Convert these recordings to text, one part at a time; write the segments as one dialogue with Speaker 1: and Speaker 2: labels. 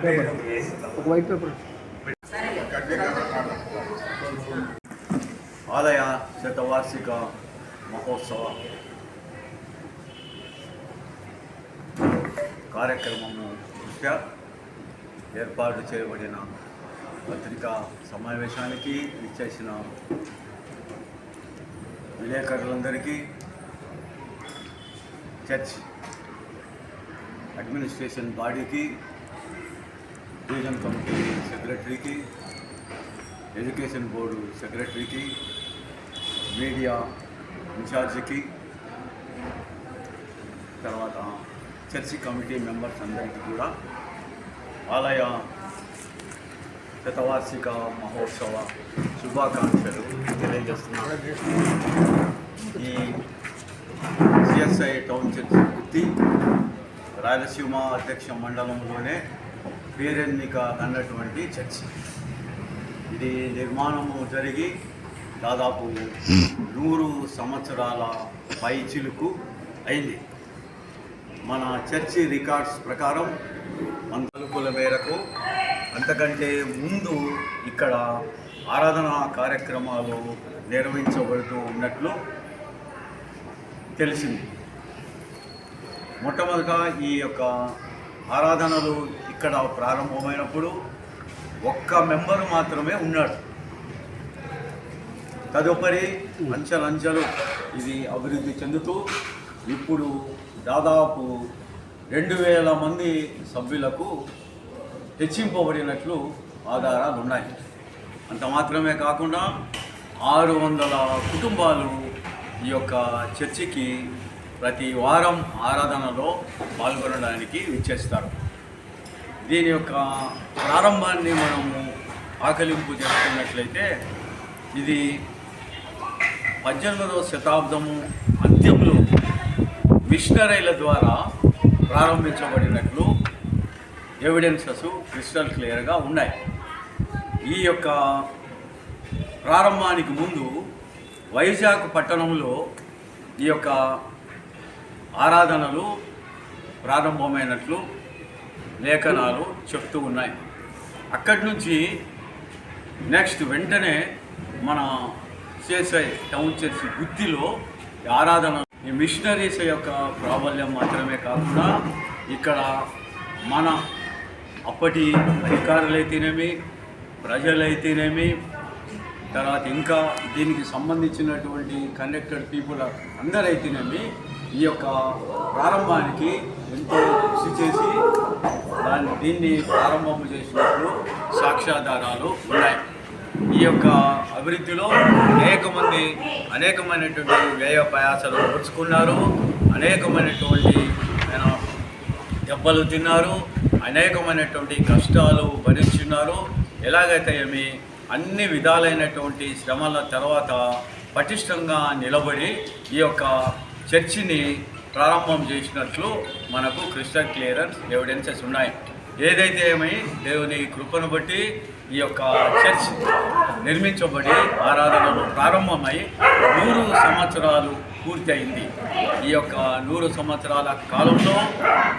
Speaker 1: ఒక white paper.
Speaker 2: ఆలయ శతవార్షిక మహోత్సవ కార్యక్రమము దృష్ట్యా ఏర్పాటు చేయబడిన పత్రికా సమావేశానికి ఇచ్చేసిన విలేకరులందరికీ చర్చ్ అడ్మినిస్ట్రేషన్ బాడీకి డివిజన్ కమిటీ సెక్రటరీకి ఎడ్యుకేషన్ బోర్డు సెక్రటరీకి మీడియా ఇన్ఛార్జికి తర్వాత చర్చి కమిటీ మెంబర్స్ అందరికీ కూడా ఆలయ శతవార్షిక మహోత్సవ శుభాకాంక్షలు తెలియజేస్తున్నాను. ఈ CSI town church Gutti Rayalaseema అధ్యక్ష మండలంలోనే పేరెన్నిక అన్నటువంటి చర్చి. ఇది నిర్మాణము జరిగి దాదాపు నూరు సంవత్సరాల పై చిలుకు అయింది. మన చర్చి రికార్డ్స్ ప్రకారం మంతలుపుల మేరకు అంతకంటే ముందు ఇక్కడ ఆరాధనా కార్యక్రమాలు నిర్వహించబడుతూ ఉన్నట్లు తెలిసింది. మొట్టమొదట ఈ యొక్క ఆరాధనలు ఇక్కడ ప్రారంభమైనప్పుడు ఒక్క మెంబరు మాత్రమే ఉన్నాడు. తదుపరి అంచెలంచెలు ఇది అభివృద్ధి చెందుతూ ఇప్పుడు దాదాపు రెండు వేల మంది సభ్యులకు హెచ్చింపబడినట్లు ఆధారాలు ఉన్నాయి. అంత మాత్రమే కాకుండా ఆరు వందల కుటుంబాలు ఈ యొక్క చర్చికి ప్రతి వారం ఆరాధనలో పాల్గొనడానికి విచ్చేస్తారు. దీని యొక్క ప్రారంభాన్ని మనము ఆకలింపు చేసుకున్నట్లయితే ఇది పద్దెనిమిదవ శతాబ్దము అంత్యంలో మిషనరీల ద్వారా ప్రారంభించబడినట్లు ఎవిడెన్సెస్ క్రిస్టల్ క్లియర్గా ఉన్నాయి. ఈ యొక్క ప్రారంభానికి ముందు వైజాగ్ పట్టణంలో ఈ యొక్క ఆరాధనలు ప్రారంభమైనట్లు లేఖనాలు చెప్తూ ఉన్నాయి. అక్కడి నుంచి నెక్స్ట్ వెంటనే మన సిఎస్ఐ టౌన్ చర్చి బుద్ధిలో ఆరాధన. ఈ మిషనరీస్ యొక్క ప్రాబల్యం మాత్రమే కాకుండా ఇక్కడ మన అప్పటి అధికారులైతేనేమి ప్రజలైతేనేమి తర్వాత ఇంకా దీనికి సంబంధించినటువంటి కనెక్టెడ్ పీపుల్ అందరైతేనేమి ఈ యొక్క ప్రారంభానికి ఎంతో కృషి చేసి దాన్ని దీన్ని ప్రారంభం చేసినట్లు సాక్ష్యాధారాలు ఉన్నాయి. ఈ యొక్క అభివృద్ధిలో అనేక మంది అనేకమైనటువంటి వ్యయ ప్రయాసాలు పుచ్చుకున్నారు. అనేకమైనటువంటి దెబ్బలు తిన్నారు. అనేకమైనటువంటి కష్టాలు భరించున్నారు. ఎలాగైతే ఏమి అన్ని విధాలైనటువంటి శ్రమల తర్వాత పటిష్టంగా నిలబడి ఈ యొక్క చర్చిని ప్రారంభం చేసినట్లు మనకు క్రిస్టల్ క్లియరెన్స్ ఎవిడెన్సెస్ ఉన్నాయి. ఏదైతే ఏమై దేవుని కృపను బట్టి ఈ యొక్క చర్చ్ నిర్మించబడి ఆరాధనలు ప్రారంభమై నూరు సంవత్సరాలు పూర్తి అయింది ఈ యొక్క నూరు సంవత్సరాల కాలంలో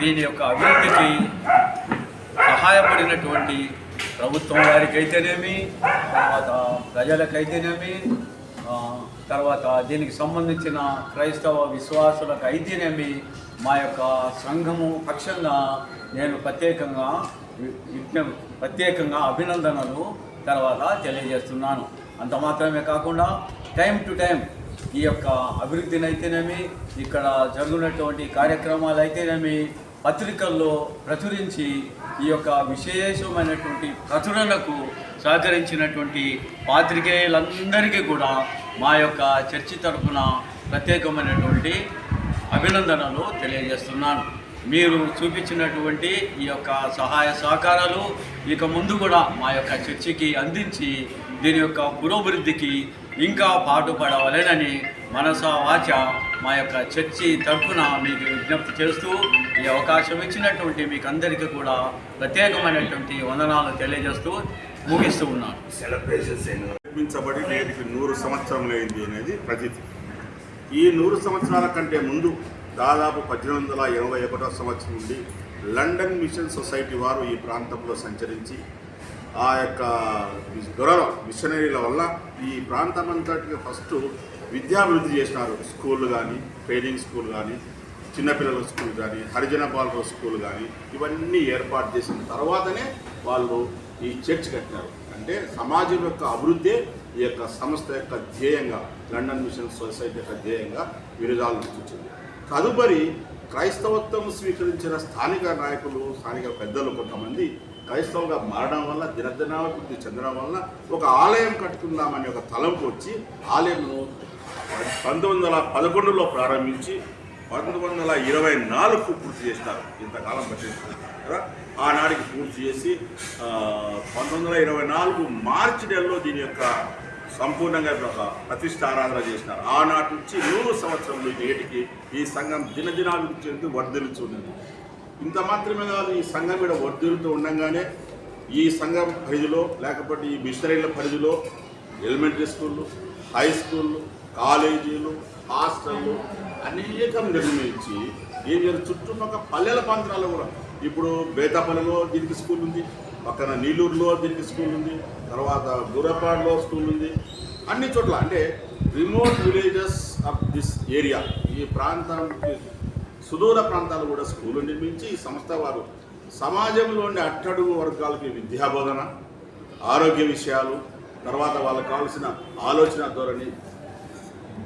Speaker 2: దీని యొక్క అభివృద్ధికి సహాయపడినటువంటి ప్రభుత్వం వారికైతేనేమి తర్వాత ప్రజలకైతేనేమి తర్వాత దీనికి సంబంధించిన క్రైస్తవ విశ్వాసులకు అయితేనేమి మా యొక్క సంఘము పక్షంగా నేను ప్రత్యేకంగా ప్రత్యేకంగా అభినందనలు తర్వాత తెలియజేస్తున్నాను. అంత మాత్రమే కాకుండా టైం టు టైం ఈ యొక్క అభివృద్ధిని అయితేనేమి ఇక్కడ జరుగునటువంటి కార్యక్రమాలు అయితేనేమి పత్రికల్లో ప్రచురించి ఈ యొక్క విశేషమైనటువంటి ప్రచురణకు సహకరించినటువంటి పాత్రికేయులందరికీ కూడా మా యొక్క చర్చి తరఫున ప్రత్యేకమైనటువంటి అభినందనలు తెలియజేస్తున్నాను. మీరు చూపించినటువంటి ఈ యొక్క సహాయ సహకారాలు ఇక ముందు కూడా మా యొక్క చర్చికి అందించి దీని యొక్క పురోభివృద్ధికి ఇంకా పాటుపడవలేనని మనస వాచ మా యొక్క చర్చి తరఫున మీకు విజ్ఞప్తి చేస్తూ ఈ అవకాశం ఇచ్చినటువంటి మీకు అందరికీ కూడా ప్రత్యేకమైనటువంటి వందనాలు తెలియజేస్తూ ముగిస్తూ ఉన్నాను.
Speaker 3: నిర్మించబడి నేటికి నూరు సంవత్సరములైంది అనేది ప్రతీతి. ఈ నూరు సంవత్సరాల కంటే ముందు దాదాపు పద్దెనిమిది వందల ఎనభై ఒకటో సంవత్సరం నుండి లండన్ మిషన్ సొసైటీ వారు ఈ ప్రాంతంలో సంచరించి ఆ యొక్క దొరల మిషనరీల వల్ల ఈ ప్రాంతం అంతటికి ఫస్ట్ విద్యాభివృద్ధి చేసినారు. స్కూళ్ళు కానీ ట్రైనింగ్ స్కూల్ కానీ చిన్నపిల్లల స్కూల్ కానీ హరిజన బాలుర స్కూల్ కానీ ఇవన్నీ ఏర్పాటు చేసిన తర్వాతనే వాళ్ళు ఈ చర్చ్ కట్టినారు. అంటే సమాజం యొక్క అభివృద్ధి ఈ యొక్క సంస్థ యొక్క ధ్యేయంగా లండన్ మిషన్ సొసైటీ యొక్క ధ్యేయంగా విరుదాల్చింది తదుపరి క్రైస్తవత్వం స్వీకరించిన స్థానిక నాయకులు స్థానిక పెద్దలు కొంతమంది క్రైస్తవుగా మారడం వల్ల దినదినాభివృద్ధి చెందడం వల్ల ఒక ఆలయం కట్టుకుందామనే ఒక తలంపు వచ్చి ఆలయంను పంతొమ్మిది వందల పదకొండులో ప్రారంభించి పంతొమ్మిది వందల ఇరవై నాలుగు పూర్తి చేస్తారు. ఇంతకాలం పట్టింది కదా ఆనాడికి పూర్తి చేసి పంతొమ్మిది వందల ఇరవై నాలుగు మార్చి నెలలో దీని యొక్క సంపూర్ణంగా ఒక ప్రతిష్ట ఆరాధన చేసినారు. ఆనాటి నుంచి నూరు సంవత్సరంలో నేటికి ఈ సంఘం దినదినాభివృద్ధి చెంది వర్ధిల్లుచున్నది ఇంత మాత్రమే కాదు ఈ సంఘం కూడా వర్ధిల్లుతూ ఉండగానే ఈ సంఘం పరిధిలో లేకపోతే ఈ మిషనరీల పరిధిలో ఎలిమెంటరీ స్కూళ్ళు హై స్కూళ్ళు కాలేజీలు హాస్టళ్ళు అనేకం నిర్మించి ఏం చేయాలి చుట్టుపక్కల పల్లెల ప్రాంతాల్లో కూడా ఇప్పుడు బేతాపల్లిలో దీనికి స్కూల్ ఉంది పక్కన నీలూరులో దీనికి స్కూల్ ఉంది తర్వాత గురపాడులో స్కూల్ ఉంది. అన్ని చోట్ల అంటే remote villages of this area ఈ ప్రాంతానికి సుదూర ప్రాంతాలు కూడా స్కూలు నిర్మించి ఈ సంస్థ వారు సమాజంలోని అట్టడుగు వర్గాలకి విద్యాబోధన ఆరోగ్య విషయాలు తర్వాత వాళ్ళకు కావాల్సిన ఆలోచన ధోరణి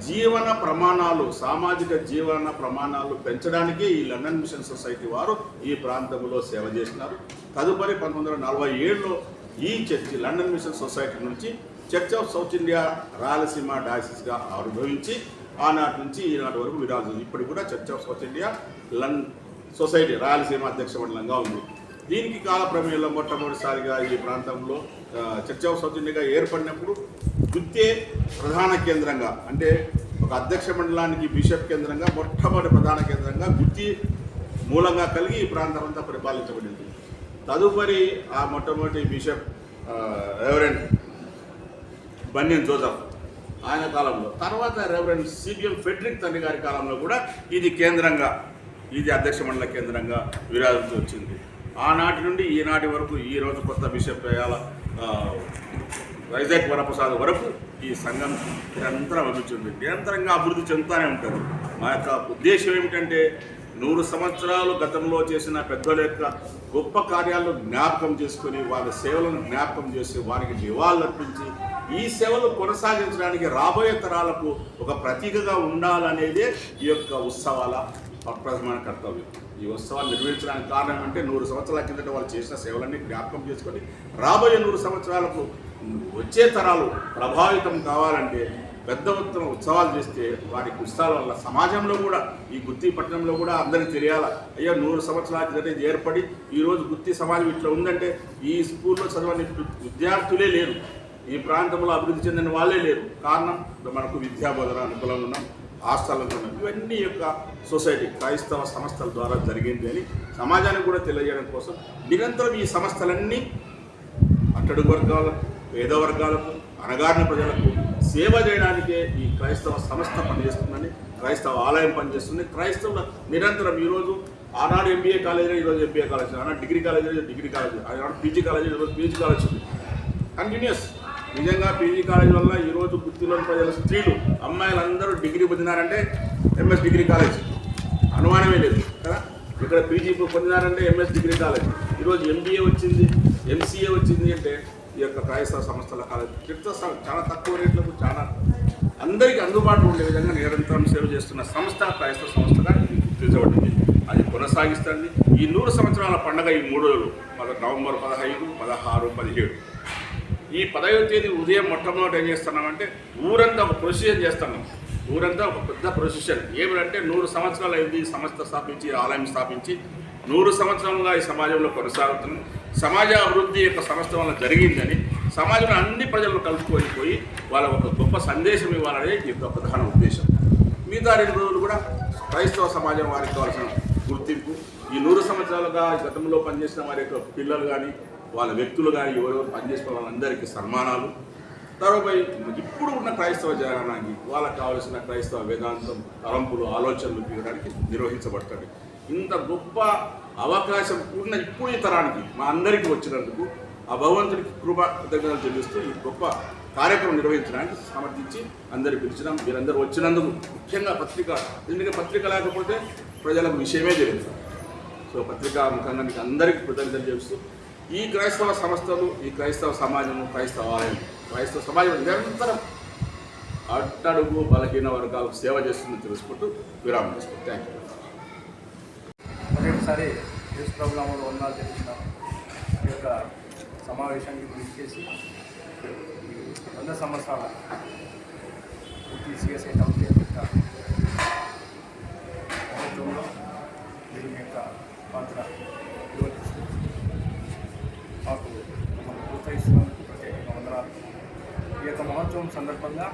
Speaker 3: జీవన ప్రమాణాలు సామాజిక జీవన ప్రమాణాలు పెంచడానికి ఈ లండన్ మిషన్ సొసైటీ వారు ఈ ప్రాంతంలో సేవ చేసినారు. తదుపరి పంతొమ్మిది వందల నలభై ఏడులో ఈ చర్చి లండన్ మిషన్ సొసైటీ నుంచి church of South India Rayalaseema డయాసిస్గా ఆవిర్భవించి ఆనాటి నుంచి ఈనాటి వరకు విరాజు ఇప్పుడు కూడా church of South India London society Rayalaseema అధ్యక్ష మండలంగా ఉంది. దీనికి కాలప్రమేయంలో మొట్టమొదటిసారిగా ఈ ప్రాంతంలో ఆ, చర్చ్ ఏర్పడినప్పుడు గుత్తే ప్రధాన కేంద్రంగా అంటే ఒక అధ్యక్ష మండలానికి బిషప్ కేంద్రంగా మొట్టమొదటి ప్రధాన కేంద్రంగా గుత్తి మూలంగా కలిగి ఈ ప్రాంతం అంతా పరిపాలించబడింది. తదుపరి ఆ మొట్టమొదటి బిషప్ రెవరెండ్ బన్యన్ జోసఫ్ ఆయన కాలంలో. తర్వాత రెవరెండ్ సిబిఎం ఫెడ్రిక్ తండ్రి గారి కాలంలో కూడా ఇది కేంద్రంగా ఇది అధ్యక్ష మండల కేంద్రంగా విరాజించి వచ్చింది. ఆనాటి నుండి ఈనాటి వరకు ఈ రోజు కొత్త బిషప్ వేయాల వైజాగ్ వరప్రసాద్ వరకు ఈ సంఘం నిరంతరం అభివృద్ధి చెందింది నిరంతరంగా అభివృద్ధి చెందుతూనే ఉంటుంది. మా యొక్క ఉద్దేశం ఏమిటంటే నూరు సంవత్సరాలు గతంలో చేసిన పెద్దల యొక్క గొప్ప కార్యాలను జ్ఞాపకం చేసుకొని వారి సేవలను జ్ఞాపకం చేసి వారికి నివాళులర్పించి ఈ సేవలు కొనసాగించడానికి రాబోయే తరాలకు ఒక ప్రతీకగా ఉండాలనేదే ఈ యొక్క ఉత్సవాల ప్రధాన కర్తవ్యం. ఈ ఉత్సవాలు నిర్వహించడానికి కారణం అంటే నూరు సంవత్సరాల కిందట వాళ్ళు చేసిన సేవలన్నీ జ్ఞాపకం చేసుకొని రాబోయే నూరు సంవత్సరాలకు వచ్చే తరాలు ప్రభావితం కావాలంటే పెద్ద మొత్తం ఉత్సవాలు చేస్తే వారి ఉత్సవాల వల్ల సమాజంలో కూడా ఈ గుత్తి పట్టణంలో కూడా అందరికీ తెలియాల? అయ్యా నూరు సంవత్సరాల కిందట ఏర్పడి ఈరోజు గుత్తి సమాజం ఇట్లా ఉందంటే ఈ స్కూల్లో చదవని విద్యార్థులే లేరు. ఈ ప్రాంతంలో అభివృద్ధి చెందిన వాళ్ళే లేరు. కారణం మనకు విద్యాబోధన అనుకూలంగా ఉన్నాం. హాస్టల్లో ఇవన్నీ యొక్క సొసైటీ క్రైస్తవ సంస్థల ద్వారా జరిగింది అని సమాజానికి కూడా తెలియజేయడం కోసం నిరంతరం ఈ సంస్థలన్నీ అట్టడుగు వర్గాలకు పేద వర్గాలకు అణగారిన ప్రజలకు సేవ చేయడానికే ఈ క్రైస్తవ సంస్థ పనిచేస్తుందని క్రైస్తవ ఆలయం పనిచేస్తుంది. క్రైస్తవుల నిరంతరం ఈరోజు ఆనాడు ఎంబీఏ కాలేజీ ఈరోజు ఎంబీఏ కాలేజ్ ఆనాడు డిగ్రీ కాలేజీ డిగ్రీ కాలేజ్ ఆనాడు పీజీ కాలేజీ ఈరోజు పీజీ కాలేజ్ ఉంది కంటిన్యూస్ నిజంగా పీజీ కాలేజ్ వల్ల ఈరోజు గుర్తులోని ప్రజల స్త్రీలు అమ్మాయిలందరూ డిగ్రీ పొందినారంటే ఎంఎస్ డిగ్రీ కాలేజ్. అనుమానమే లేదు కదా? ఇక్కడ పీజీ పొందినారంటే ఎంఎస్ డిగ్రీ కాలేజ్. ఈరోజు ఎంబీఏ వచ్చింది ఎంసీఏ వచ్చింది అంటే ఈ యొక్క క్రైస్తవ సంస్థల కాలేజ్. క్రిప్త చాలా తక్కువ రేట్లకు చాలా అందరికీ అందుబాటులో ఉండే విధంగా నిరంతరం సేవ చేస్తున్న సంస్థ క్రైస్తవ సంస్థగా ఇది గుర్తించబడింది అది కొనసాగిస్తుంది. ఈ నూరు సంవత్సరాల పండగ ఈ మూడు రోజులు నవంబర్ పదహైదు పదహారు పదిహేడు. ఈ పదవ తేదీ ఉదయం మొట్టమొదటి ఏం చేస్తున్నామంటే ఊరంతా ఒక ప్రొసిషన్ చేస్తున్నాం. ఊరంతా ఒక పెద్ద ప్రొసెషన్ ఏమిటంటే నూరు సంవత్సరాలు అయింది ఈ సంస్థ స్థాపించి ఆలయం స్థాపించి. నూరు సంవత్సరాలుగా ఈ సమాజంలో కొనసాగుతుంది. సమాజ అభివృద్ధి యొక్క సంస్థ వల్ల జరిగిందని సమాజంలో అన్ని ప్రజలను కలుపుకొని పోయి వాళ్ళ ఒక గొప్ప సందేశం ఇవ్వాలనే ఈ యొక్క ప్రధాన ఉద్దేశం. మిగతా రెండు రోజులు కూడా క్రైస్తవ సమాజం వారికి కావాల్సిన గుర్తింపు. ఈ నూరు సంవత్సరాలుగా గతంలో పనిచేసిన వారి యొక్క పిల్లలు కానీ వాళ్ళ వ్యక్తులు కానీ ఎవరెవరు పనిచేసిన వాళ్ళందరికీ సన్మానాలు. తర్వాత ఇప్పుడు ఉన్న క్రైస్తవ జనానికి వాళ్ళకి కావలసిన క్రైస్తవ వేదాంతం తలంపులు ఆలోచనలు తీయడానికి నిర్వహించబడుతుంది ఇంత గొప్ప అవకాశం ఉన్న ఇప్పుడు ఈ తరానికి మా అందరికీ వచ్చినందుకు ఆ భగవంతుడికి కృప కృతజ్ఞతలు చెల్లిస్తూ ఈ గొప్ప కార్యక్రమం నిర్వహించడానికి సమర్థించి అందరు పిలిచినాం. మీరందరూ వచ్చినందుకు ముఖ్యంగా పత్రిక ఎందుకంటే పత్రిక లేకపోతే ప్రజలకు విషయమే తెలియదు. సో పత్రికా ముఖంగా మీకు అందరికీ కృతజ్ఞతలు చేస్తూ ఈ క్రైస్తవ సంస్థలు ఈ క్రైస్తవ సమాజము క్రైస్తవ ఆలయం క్రైస్తవ సమాజం నిరంతరం అట్టడుగు బలహీన వర్గాలకు సేవ చేస్తుందని తెలుసుకుంటూ విరామం తీసుకుంటాం. థ్యాంక్ యూ
Speaker 1: మరొకసారి యేసు ప్రభునామంలో వందనాలు తెలిసిన ఈ యొక్క సమావేశానికి గురించి చేసి వంద సంవత్సరాల పూర్తి సిఎస్ఐ కమిటీ యొక్క ప్రభుత్వంలో మీరు యొక్క పాత్ర నిర్వర్తిస్తూ మాకు మమ్మల్ని ప్రత్యేకంగా వందనాలు. ఈ యొక్క మహోత్సవం సందర్భంగా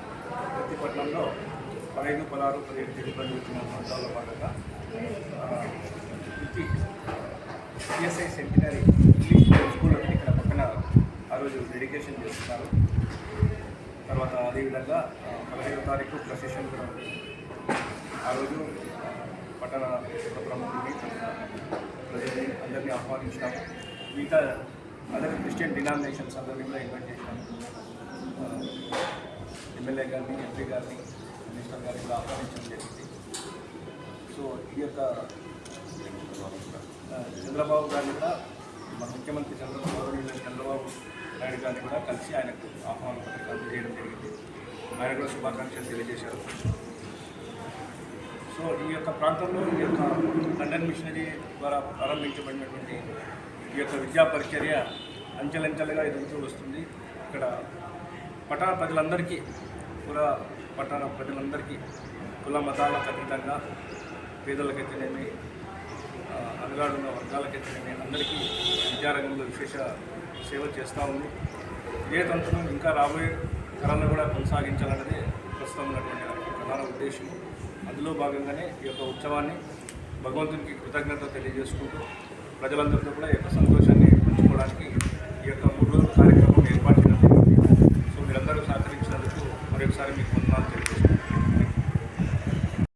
Speaker 1: ప్రతిపట్నంలో పదహైదు పదహారు పదిహేడు తిరుపతి వచ్చిన మహోత్సవాల భాగంగా ఆ, సిఎస్ఐ సెంటినరీ ఇంగ్లీష్ స్కూల్ ఒకటి ఇక్కడ పక్కన ఆ రోజు డెడికేషన్ చేస్తున్నారు. తర్వాత అదేవిధంగా పదహైదో తారీఖు ప్రొసెషన్ కూడా ఆ రోజు పట్టణ యొక్క ప్రముఖుల్ని ప్రజల్ని అందరినీ ఆహ్వానించినాము. మిగతా అదర్ క్రిస్టియన్ డినామినేషన్స్ అందరినీ కూడా ఇన్వైట్ చేశాను ఎమ్మెల్యే గారిని ఎంపీ గారిని మినిస్టర్ గారిని కూడా ఆహ్వానించడం జరిగింది. సో ఈ యొక్క చంద్రబాబు గారిని కూడా మన ముఖ్యమంత్రి చంద్రబాబు చంద్రబాబు నాయుడు గారిని కూడా కలిసి ఆయనకు ఆహ్వాన పత్రికలు చేయడం జరిగింది. ఆయన కూడా శుభాకాంక్షలు తెలియజేశారు. సో ఈ యొక్క ప్రాంతంలో ఈ యొక్క లండన్ మిషనరీ ద్వారా ప్రారంభించబడినటువంటి ఈ యొక్క విద్యా పరిచర్య అంచెలంచెలుగా ఎదుగుతూ వస్తుంది. ఇక్కడ పట్టణ ప్రజలందరికీ కుల పట్టణ ప్రజలందరికీ కుల మతాలకు అతీతంగా పేదలకైతేనేమి ఆ, వర్గాలకైతేనేమి అందరికీ విద్యారంగంలో విశేష సేవ చేస్తూ ఉంది. ఇదే తంతును ఇంకా రాబోయే తరాలను కూడా కొనసాగించాలన్నది ప్రస్తుతం ఉన్నటువంటి ప్రధాన ఉద్దేశం. అందులో భాగంగానే ఈ యొక్క ఉత్సవాన్ని భగవంతునికి కృతజ్ఞత తెలియజేసుకుంటూ ప్రజలందరితో కూడా ఈ యొక్క సంతోషాన్ని పంచుకోవడానికి